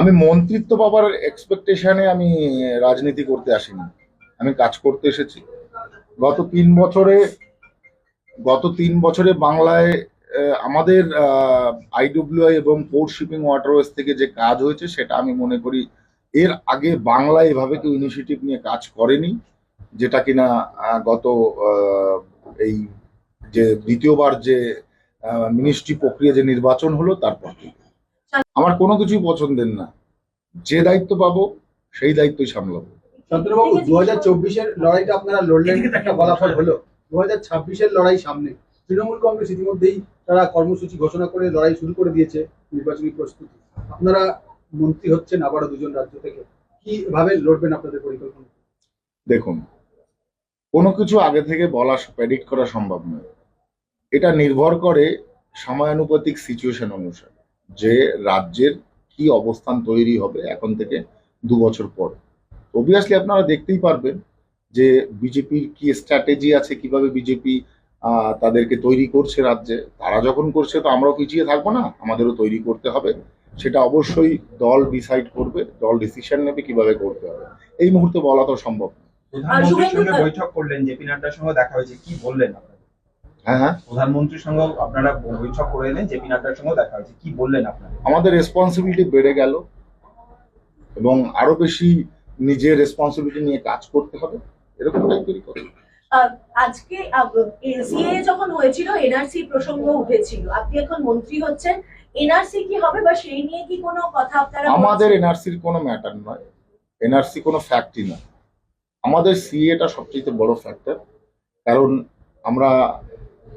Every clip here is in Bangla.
আমি মন্ত্রিত্ব পাবার এক্সপেকটেশনে আমি রাজনীতি করতে আসিনি। আমি কাজ করতে এসেছি। গত তিন বছরে, গত তিন বছরে বাংলায় আমাদের আইডব্লিউআই এবং পোর্ট শিপিং ওয়াটারওয়েজ থেকে যে কাজ হয়েছে, সেটা আমি মনে করি এর আগে বাংলা এভাবে কেউ ইনিশিয়েটিভ নিয়ে কাজ করেনি, যেটা কিনা গত এই যে দ্বিতীয়বার যে মিনিস্ট্রি প্রক্রিয়া যে নির্বাচন হলো, তারপর থেকে। আমার কোনো কিছুই পছন্দের না। যে দায়িত্ব পাবো সেই দায়িত্বই সামলাবো। চন্দ্রবাবু দু হাজার চব্বিশের লড়াইটা আপনারা লড়লেন একটা ফলাফল হলো। দু হাজার ছাব্বিশের লড়াই সামনে। তৃণমূল কংগ্রেস ইতিমধ্যেই তারা কর্মসূচি ঘোষণা করে লড়াই শুরু করে দিয়েছে নির্বাচনী প্রস্তুতি। আপনারা মন্ত্রী হচ্ছেন আবারও দুজন রাজ্য থেকে। কীভাবে লড়বেন আপনাদের পরিকল্পনা? দেখুন কোনো কিছু আগে থেকে বলা প্রেডিক্ট করা সম্ভব নয়। এটা নির্ভর করে সময়ানুপাতিক সিচুয়েশন অনুসারে। যে রাজ্যের কি অবস্থান তৈরি হবে এখন থেকে দু বছর পর। অবভিয়াসলি আপনারা দেখতেই পারবেন যে বিজেপির কি স্ট্র্যাটেজি আছে কীভাবে বিজেপি তাদেরকে তৈরি করছে রাজ্যে। তারা যখন করছে তো আমরাও পিছিয়ে থাকব না? আমাদেরও তৈরি করতে হবে। সেটা অবশ্যই দল ডিসাইড করবে দল ডিসিশন নেবে কীভাবে করতে হবে। এই মুহূর্তে বলা তো সম্ভব না। প্রধানমন্ত্রীর সঙ্গে বৈঠক করলেন জেপি নাড্ডার সঙ্গে দেখা হয়েছে কি বললেন হ্যাঁ প্রধানমন্ত্রীর সঙ্গে আপনারা বৈঠক করে এলেন জেপি নাড্ডার সঙ্গে দেখা হয়েছে। কি বললেন আপনারা? আমাদের রেসপন্সিবিলিটি বেড়ে গেল এবং আরও বেশি নিজের রেসপন্সিবিলিটি নিয়ে কাজ করতে হবে এরকম টাইপেরই কথা। আজকে সিএ যখন হয়েছিল এনআরসি প্রসঙ্গ উঠেছিল। আপনি এখন মন্ত্রী হচ্ছেন এনআরসি কি হবে বা সেই নিয়ে কি কোনো কথা আপনারা আমাদের? এনআরসির কোনো ম্যাটার নয়। এনআরসি কোনো ফ্যাক্টই না আমাদের সিএটা সবচেয়ে বড় ফ্যাক্টর কারণ আমরা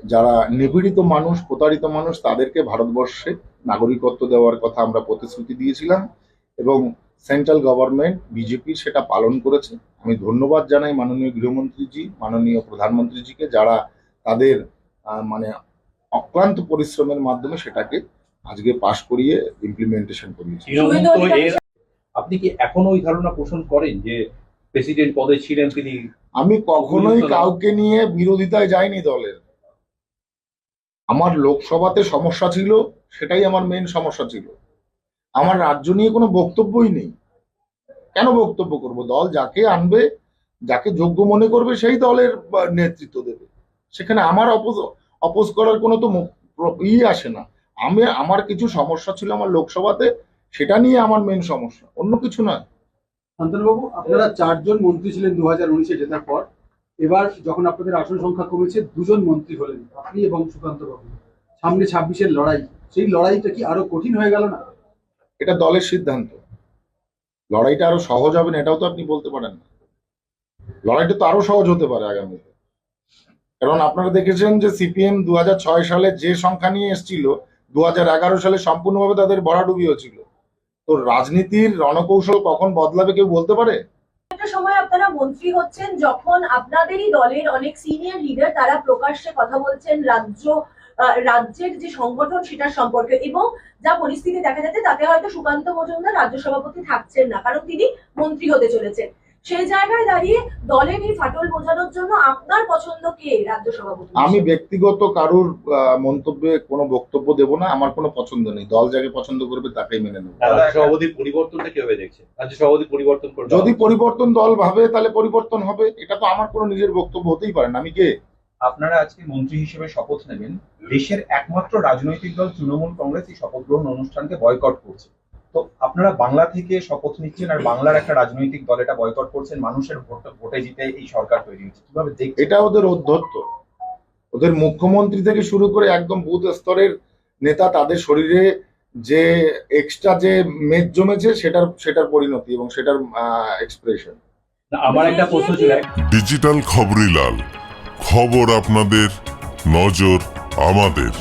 যারা নিপীড়িত মানুষ প্রতারিত মানুষ তাদেরকে ভারতবর্ষে নাগরিকত্ব দেওয়ার কথা আমরা প্রতিশ্রুতি দিয়েছিলাম এবং সেন্ট্রাল গভর্নমেন্ট বিজেপি সেটা পালন করেছে। আমি ধন্যবাদ জানাই মাননীয় গৃহমন্ত্রীজি মাননীয় প্রধানমন্ত্রীজিকে যারা তাদের আহ, মানে অক্লান্ত পরিশ্রমের মাধ্যমে সেটাকে আজকে পাশ করিয়ে ইমপ্লিমেন্টেশন করিয়েছে। আপনি কি এখনও ওই ধারণা পোষণ করেন যে প্রেসিডেন্ট পদে ছিলেন তিনি? আমি কখনোই কাউকে নিয়ে বিরোধিতায় যাইনি দলের। আমার লোকসভাতে সমস্যা ছিল, সেটাই আমার মেন সমস্যা ছিল। আমার রাজ্য নিয়ে কোনো বক্তব্যই নেই। কেন বক্তব্য করব? দল যাকে আনবে, যাকে যোগ্য মনে করবে, সেই দলের নেতৃত্ব দেবে। সেখানে আমার অপোজ অপোজ করার কোনো তো ই আসে না। আমি, আমার কিছু সমস্যা ছিল আমার লোকসভাতে, সেটা নিয়ে আমার মেন সমস্যা। অন্য কিছু নয়। শান্তনুবাবু, আপনারা চারজন মন্ত্রী ছিলেন দু হাজার উনিশে জেতার পর এবার যখন আপনাদের আসন সংখ্যা কমেছে, দুজন মন্ত্রী হলেন, আপনি এবং সুকান্ত বাবু। সামনে ছাব্বিশের লড়াই, সেই লড়াইটা কি আরও কঠিন হয়ে গেল না? এটা দলের সিদ্ধান্ত। লড়াইটা আরও সহজ হবে না, এটাও তো আপনি বলতে পারেন না। লড়াইটা তো আরও সহজ হতে পারে আগামীতে। কারণ আপনারা দেখেছেন যে সিপিএম দু হাজার ছয় সালে যে সংখ্যা নিয়ে এসেছিল দু হাজার এগারো সালে সম্পূর্ণভাবে তাদের ভরাডুবি হয়েছিল তো রাজনীতির রণকৌশল কখন বদলাবে কেউ বলতে পারে? আপনারা মন্ত্রী হচ্ছেন, যখন আপনাদেরই দলের অনেক সিনিয়র লিডার তারা প্রকাশ্যে কথা বলছেন রাজ্য রাজ্যের যে সংগঠন সেটার সম্পর্কে এবং যা পরিস্থিতি দেখা যাচ্ছে তাতে হয়তো সুকান্ত মজুমদার রাজ্য সভাপতি থাকছেন না, কারণ তিনি মন্ত্রী হতে চলেছেন। সেই জায়গায় দাঁড়িয়ে দলের এই ফাটল বোঝানোর জন্য আপনার পছন্দ কে রাজ্য সভাপতি? আমি ব্যক্তিগত কারুর আহ, মন্তব্যে কোনো বক্তব্য দেব না আমার কোনো পছন্দ নেই। দল যাকে পছন্দ করবে তাকেই মেনে নেব। রাজ্য সভাপতির পরিবর্তনটা কীভাবে দেখছে? রাজ্য সভাপতি পরিবর্তন করবে? যদি পরিবর্তন দল ভাবে তাহলে পরিবর্তন হবে। এটা তো আমার কোনো নিজের বক্তব্য হতেই পারে না। আমি কে? আপনারা আজকে মন্ত্রী হিসেবে শপথ নেবেন। দেশের একমাত্র রাজনৈতিক দল তৃণমূল কংগ্রেস এই শপথ গ্রহণ অনুষ্ঠানকে বয়কট করছে। তো আপনারা বাংলা থেকে শপথ নিচ্ছেন আর বাংলার একটা রাজনৈতিক দল এটা বয়কট করছেন মানুষের ভোট ভোটে জিতে এই সরকার তৈরি হচ্ছে কীভাবে দেখছেন? এটা ওদের অধ্যত্ত। ওদের মুখ্যমন্ত্রী থেকে শুরু করে একদম বুথ স্তরের নেতা তাদের শরীরে যে এক্সট্রা যে মেদ জমেছে সেটার সেটার পরিণতি এবং সেটার এক্সপ্রেশন আমার একটা প্রশ্ন ছিল। ডিজিটাল খবরিলাল খবর আপনাদের নজর আমাদের।